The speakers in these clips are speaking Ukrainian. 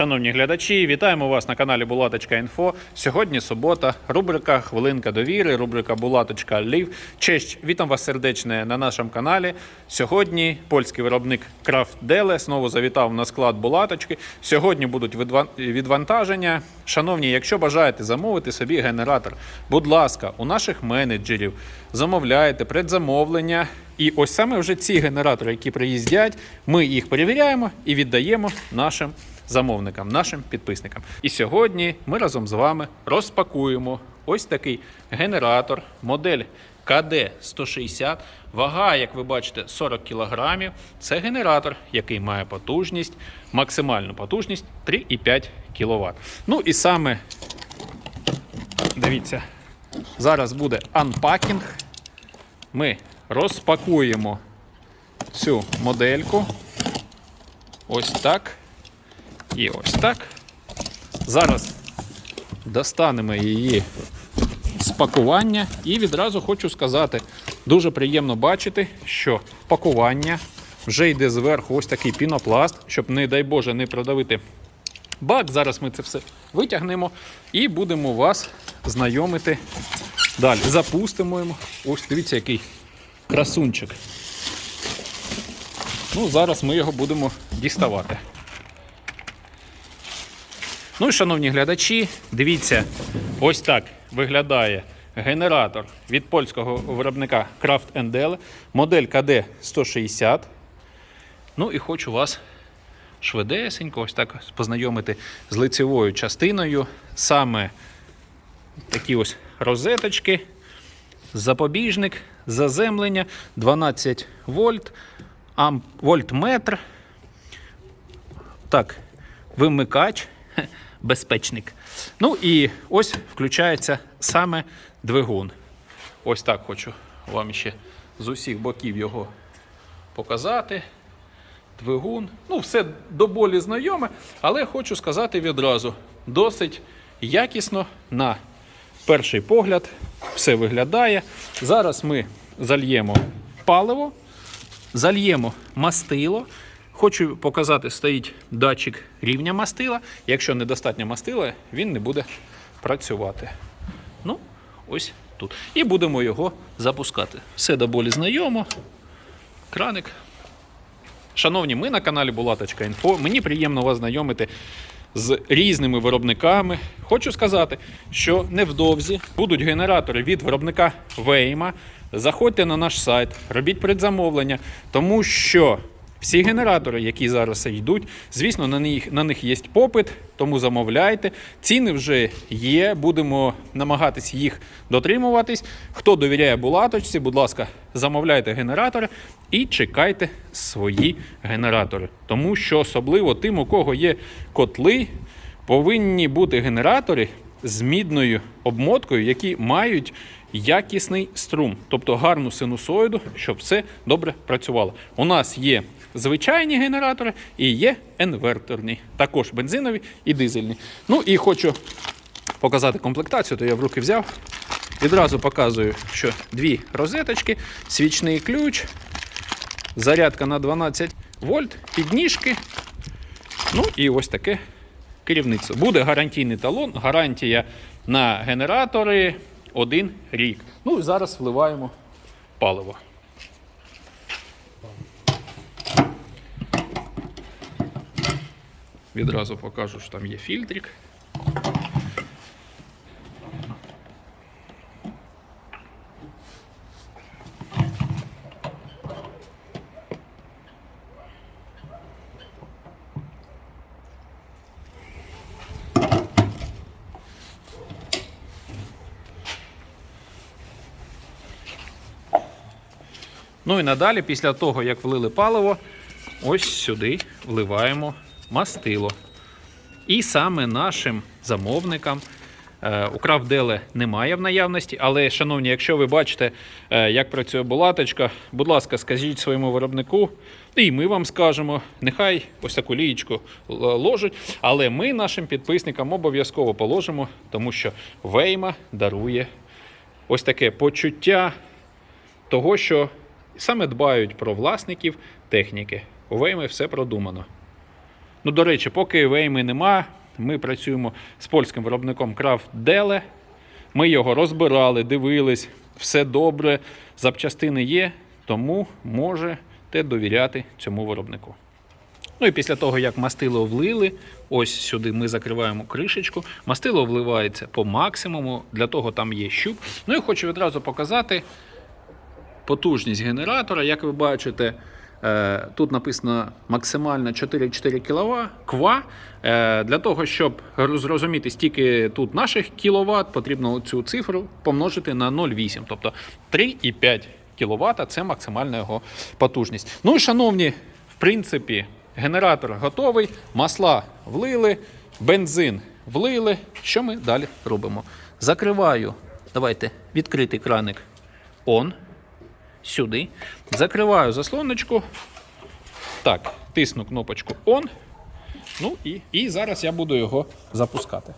Шановні глядачі, вітаємо вас на каналі Булаточка.Інфо. Сьогодні субота, рубрика Хвилинка довіри, рубрика Булаточка Лів. Честь, вітам вас сердечне на нашому каналі. Сьогодні польський виробник Крафт Деле знову завітав на склад Булаточки. Сьогодні будуть відвантаження. Шановні, якщо бажаєте замовити собі генератор, будь ласка, у наших менеджерів замовляєте предзамовлення. І ось саме вже ці генератори, які приїздять, ми їх перевіряємо і віддаємо нашим замовникам, нашим підписникам. І сьогодні ми разом з вами розпакуємо ось такий генератор, модель КД-160. Вага, як ви бачите, 40 кг. Це генератор, який має потужність, максимальну потужність 3,5 кВт. Ну і саме дивіться, зараз буде анпакінг. Ми розпакуємо цю модельку. Ось так. І ось так. Зараз достанемо її з пакування. І відразу хочу сказати, дуже приємно бачити, що пакування вже йде зверху ось такий пінопласт, щоб, не дай Боже, не продавити бак. Зараз ми це все витягнемо і будемо вас знайомити далі. Запустимо його. Ось дивіться, який красунчик. Ну, зараз ми його будемо діставати. Ну і шановні глядачі, дивіться, ось так виглядає генератор від польського виробника Kraft Endele, модель KD160. Ну і хочу вас швидесенько ось так познайомити з лицевою частиною. Саме такі ось розеточки, запобіжник, заземлення, 12 вольт, амп, вольтметр. Так, вимикач, безпечник. Ну і ось включається саме двигун. Ось так хочу вам ще з усіх боків його показати. Двигун. Ну, все до болі знайоме, але хочу сказати відразу: досить якісно на перший погляд все виглядає. Зараз ми зальємо паливо, зальємо мастило. Хочу показати, стоїть датчик рівня мастила. Якщо недостатньо мастила, він не буде працювати. Ну, ось тут. І будемо його запускати. Все до болі знайомо. Краник. Шановні, ми на каналі Булаточка.Інфо. Мені приємно вас знайомити з різними виробниками. Хочу сказати, що невдовзі будуть генератори від виробника Вейма. Заходьте на наш сайт, робіть предзамовлення, тому що всі генератори, які зараз йдуть, звісно, на них, на них є попит, тому замовляйте. Ціни вже є, будемо намагатись їх дотримуватись. Хто довіряє булаточці, будь ласка, замовляйте генератори і чекайте свої генератори. Тому що особливо тим, у кого є котли, повинні бути генератори з мідною обмоткою, які мають якісний струм, тобто гарну синусоїду, щоб все добре працювало. У нас є звичайні генератори і є інверторні, також бензинові і дизельні. Ну і хочу показати комплектацію, то я в руки взяв. Відразу показую, що дві розеточки, свічний ключ, зарядка на 12 вольт, підніжки. Ну і ось таке керівництво. Буде гарантійний талон, гарантія на генератори один рік. Ну і зараз вливаємо паливо. Відразу покажу, що там є фільтрик. Ну і надалі, після того, як влили паливо, ось сюди вливаємо мастило. І саме нашим замовникам е, у Крафтделе немає в наявності, але, шановні, якщо ви бачите, е, як працює булаточка, будь ласка, скажіть своєму виробнику, і ми вам скажемо, нехай ось таку лієчку ложуть, але ми нашим підписникам обов'язково положимо, тому що Вейма дарує ось таке почуття того, що саме дбають про власників техніки. У Вейми все продумано. Ну, до речі, поки вейми нема, ми працюємо з польським виробником Крафт Деле. Ми його розбирали, дивились, все добре, запчастини є, тому можете довіряти цьому виробнику. Ну і після того, як мастило влили, ось сюди ми закриваємо кришечку. Мастило вливається по максимуму, для того там є щуп. Ну і хочу відразу показати потужність генератора. Як ви бачите, е, тут написано максимально 4,4 кВт. Ква. Е, Для того, щоб зрозуміти, стільки тут наших кВт, потрібно цю цифру помножити на 0,8, тобто 3,5 кВт це максимальна його потужність. Ну і шановні, в принципі, генератор готовий, масла влили, бензин влили. Що ми далі робимо? Закриваю, давайте відкритий краник on сюди. Закриваю заслоночку. Так, тисну кнопочку On. Ну і, і зараз я буду його запускати.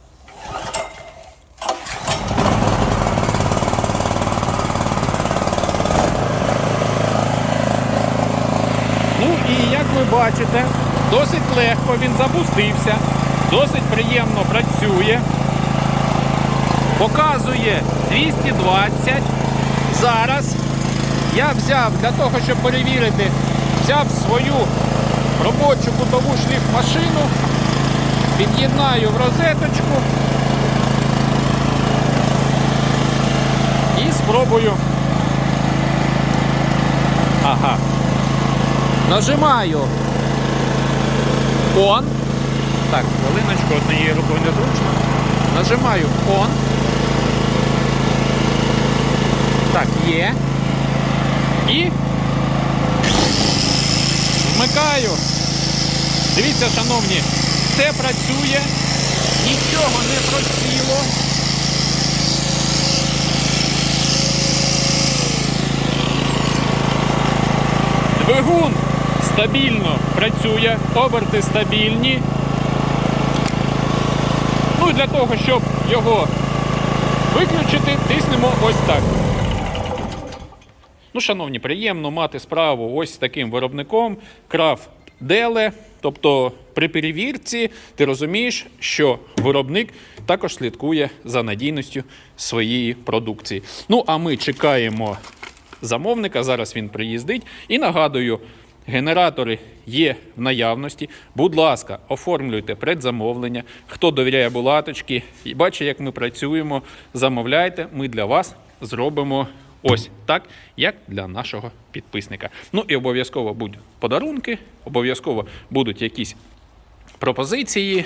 Ну і як ви бачите, досить легко він запустився, досить приємно працює. Показує 220. Зараз я взяв для того, щоб перевірити, взяв свою робочу кутову шліфмашину, під'єднаю в розеточку і спробую. Ага. Нажимаю on. Так, хвилиночку однією рукою незручно. Нажимаю on. Так, є. І вмикаю. Дивіться, шановні, все працює, нічого не просіло. Двигун стабільно працює, оберти стабільні. Ну і для того, щоб його виключити, тиснемо ось так. Ну, шановні, приємно мати справу ось з таким виробником Крафт Деле. Тобто при перевірці ти розумієш, що виробник також слідкує за надійністю своєї продукції. Ну, а ми чекаємо замовника. Зараз він приїздить. І нагадую, генератори є в наявності. Будь ласка, оформлюйте предзамовлення. Хто довіряє булаточки і бачить, як ми працюємо, замовляйте. Ми для вас зробимо ось так, як для нашого підписника. Ну і обов'язково будуть подарунки, обов'язково будуть якісь пропозиції.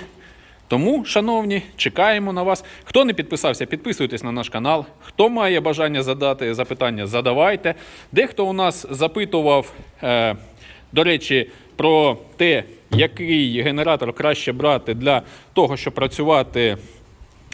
Тому, шановні, чекаємо на вас. Хто не підписався, підписуйтесь на наш канал. Хто має бажання задати запитання, задавайте. Дехто у нас запитував, е, до речі, про те, який генератор краще брати для того, щоб працювати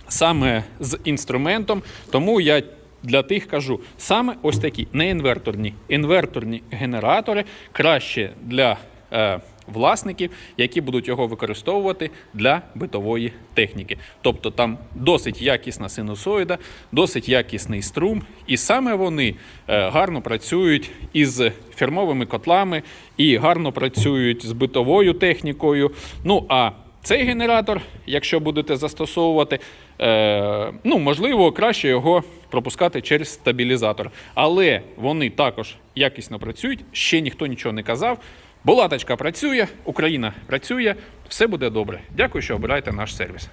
саме з інструментом. Тому я для тих кажу, саме ось такі не інверторні. Інверторні генератори краще для е, власників, які будуть його використовувати для битової техніки. Тобто там досить якісна синусоїда, досить якісний струм, і саме вони е, гарно працюють із фірмовими котлами і гарно працюють з битовою технікою. Ну а цей генератор, якщо будете застосовувати, е, ну можливо, краще його пропускати через стабілізатор. Але вони також якісно працюють. Ще ніхто нічого не казав. Булаточка працює, Україна працює, все буде добре. Дякую, що обираєте наш сервіс.